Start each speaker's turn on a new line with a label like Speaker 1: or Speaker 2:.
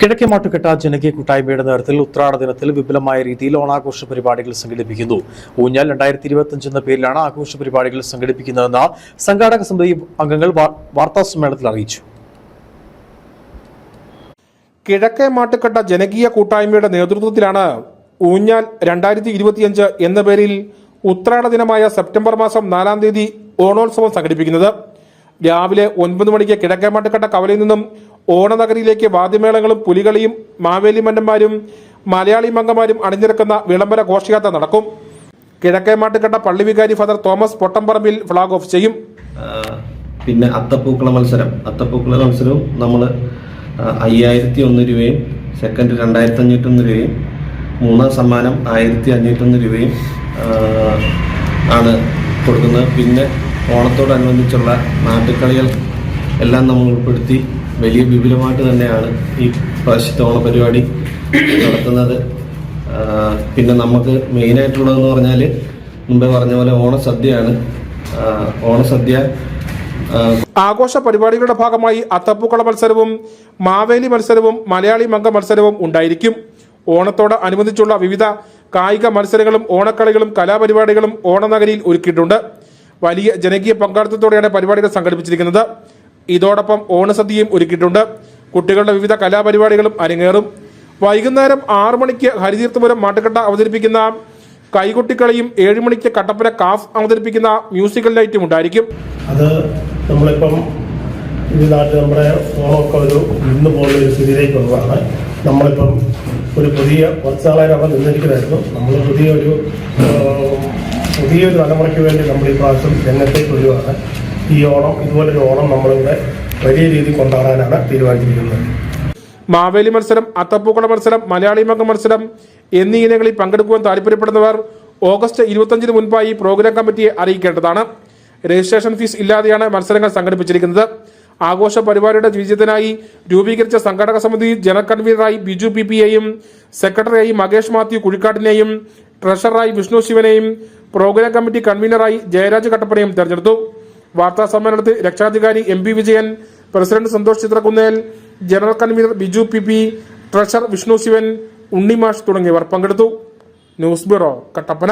Speaker 1: കിഴക്കേ മാട്ടുകെട്ട ജനകീയ കൂട്ടായ്മയുടെ നേതൃത്വത്തിൽ ഉത്രാട ദിനത്തിൽ വിപുലമായ രീതിയിൽ ഓണാഘോഷ പരിപാടികൾ സംഘടിപ്പിക്കുന്നു. ഊഞ്ഞാൽ രണ്ടായിരത്തി ഇരുപത്തിയഞ്ച് എന്ന പേരിലാണ് ആഘോഷ പരിപാടികൾ സംഘടിപ്പിക്കുന്നതെന്ന് സംഘാടക സമിതി അംഗങ്ങൾ വാർത്താ വാർത്താസമ്മേളനത്തിൽ അറിയിച്ചു.
Speaker 2: കിഴക്കേ മാട്ടുകെട്ട ജനകീയ കൂട്ടായ്മയുടെ നേതൃത്വത്തിലാണ് ഊഞ്ഞാൽ രണ്ടായിരത്തി ഇരുപത്തിയഞ്ച് എന്ന പേരിൽ ഉത്രാട ദിനമായ സെപ്റ്റംബർ മാസം നാലാം തീയതി ഓണോത്സവം സംഘടിപ്പിക്കുന്നത്. രാവിലെ ഒൻപത് മണിക്ക് കിഴക്കേമാട്ടുകട്ട കവലയിൽ നിന്നും ഓണനഗരിയിലേക്ക് വാദ്യമേളങ്ങളും പുലികളിയും മാവേലി മന്നന്മാരും മലയാളി മംഗമാരും അണിനിരക്കുന്ന വിളംബര ഘോഷയാത്ര നടക്കും. കിഴക്കേമാട്ടുകട്ട പള്ളി വികാരി father Thomas Pottamparambil flag off ചെയ്യും.
Speaker 3: പിന്നെ അത്തപ്പൂക്കള മത്സരം. അത്തപ്പൂക്കള മത്സരവും നമ്മൾ അയ്യായിരത്തി ഒന്ന് രൂപയും സെക്കൻഡ് രണ്ടായിരത്തി അഞ്ഞൂറ്റൊന്ന് രൂപയും മൂന്നാം സമ്മാനം ആയിരത്തി അഞ്ഞൂറ്റൊന്ന് രൂപയും ആണ് കൊടുക്കുന്നത്. പിന്നെ ഓണത്തോടനുബന്ധിച്ചുള്ള നാട്ടുകളികൾ എല്ലാം നമ്മൾ ഉൾപ്പെടുത്തി വലിയ വിപുലമായിട്ട് തന്നെയാണ് ഈ പ്രാവശ്യത്തെ ഓണപരിപാടി നടത്തുന്നത്. പിന്നെ നമുക്ക് മെയിനായിട്ടുള്ളതെന്ന് പറഞ്ഞാൽ മുമ്പേ പറഞ്ഞ പോലെ ഓണസദ്യയാണ്. ഓണസദ്യ
Speaker 2: ആഘോഷ പരിപാടികളുടെ ഭാഗമായി അത്തപ്പൂക്കള മത്സരവും മാവേലി മത്സരവും മലയാളി മംഗ മത്സരവും ഉണ്ടായിരിക്കും. ഓണത്തോട് അനുബന്ധിച്ചുള്ള വിവിധ കായിക മത്സരങ്ങളും ഓണക്കളികളും കലാപരിപാടികളും ഓണനഗരിയിൽ ഒരുക്കിയിട്ടുണ്ട്. വലിയ ജനകീയ പങ്കാളിത്തത്തോടെയാണ് പരിപാടികൾ സംഘടിപ്പിച്ചിരിക്കുന്നത്. ഇതോടൊപ്പം ഓണസദ്യയും ഒരുക്കിയിട്ടുണ്ട്. കുട്ടികളുടെ വിവിധ കലാപരിപാടികളും അരങ്ങേറും. വൈകുന്നേരം ആറു മണിക്ക് ഹരിതീർത്ഥപുരം മാട്ടുകെട്ട അവതരിപ്പിക്കുന്ന കൈകൊട്ടിക്കളിയും ഏഴു മണിക്ക് കട്ടപ്പന കാഫ് അവതരിപ്പിക്കുന്ന മ്യൂസിക്കൽ നൈറ്റും ഉണ്ടായിരിക്കും.
Speaker 4: അത് നമ്മളിപ്പം ഈ നാട്ടിൽ നമ്മുടെ ഓണമൊക്കെ ഒരു നിന്ന് പോകുന്ന ഒരു സ്ഥിതിയിലേക്ക് വന്നതാണ് നമ്മളിപ്പം ഒരു പുതിയ കുറച്ച് നാളായിട്ട് അവിടെ നിന്നിരിക്കുന്നതായിരുന്നു. നമ്മൾ പുതിയൊരു ആ, പുതിയൊരു തലമുറയ്ക്ക് വേണ്ടി നമ്മൾ ഈ പ്രാവശ്യം രംഗത്തേക്ക് വരുവാണ് ഈ ഓണം ഇതുപോലൊരു ഓണം നമ്മളിവിടെ വലിയ രീതിയിൽ കൊണ്ടാടാനാണ് തീരുമാനിച്ചിരിക്കുന്നത്.
Speaker 2: മാവേലി മത്സരം അത്തപ്പൂക്കള മത്സരം മലയാളി മംഗ മത്സരം എന്നീ ഇനങ്ങളിൽ പങ്കെടുക്കുവാൻ താല്പര്യപ്പെടുന്നവർ ഓഗസ്റ്റ് ഇരുപത്തഞ്ചിന് മുൻപായി പ്രോഗ്രാം കമ്മിറ്റിയെ അറിയിക്കേണ്ടതാണ്. രജിസ്ട്രേഷൻ ഫീസ് ഇല്ലാതെയാണ് മത്സരങ്ങൾ സംഘടിപ്പിച്ചിരിക്കുന്നത്. ആഘോഷ പരിപാടിയുടെ വിജയത്തിനായി രൂപീകരിച്ച സംഘാടക സമിതി ജനറൽ കൺവീനറായി ബിജു പി പിയെയും സെക്രട്ടറിയായി മകേഷ് മാത്യു കുഴിക്കാട്ടിനെയും ട്രഷററായി വിഷ്ണു ശിവനെയും പ്രോഗ്രാം കമ്മിറ്റി കൺവീനറായി ജയരാജ് കട്ടപ്പനയും തെരഞ്ഞെടുത്തു. വാർത്താ സമ്മേളനത്തിൽ രക്ഷാധികാരി M P Vijayan president Santhosh Chithrakunnel general convener Biju P P treasurer Vishnu Sivan Unnimash തുടങ്ങിയവർ പങ്കെടുത്തു. News bureau Kattappana.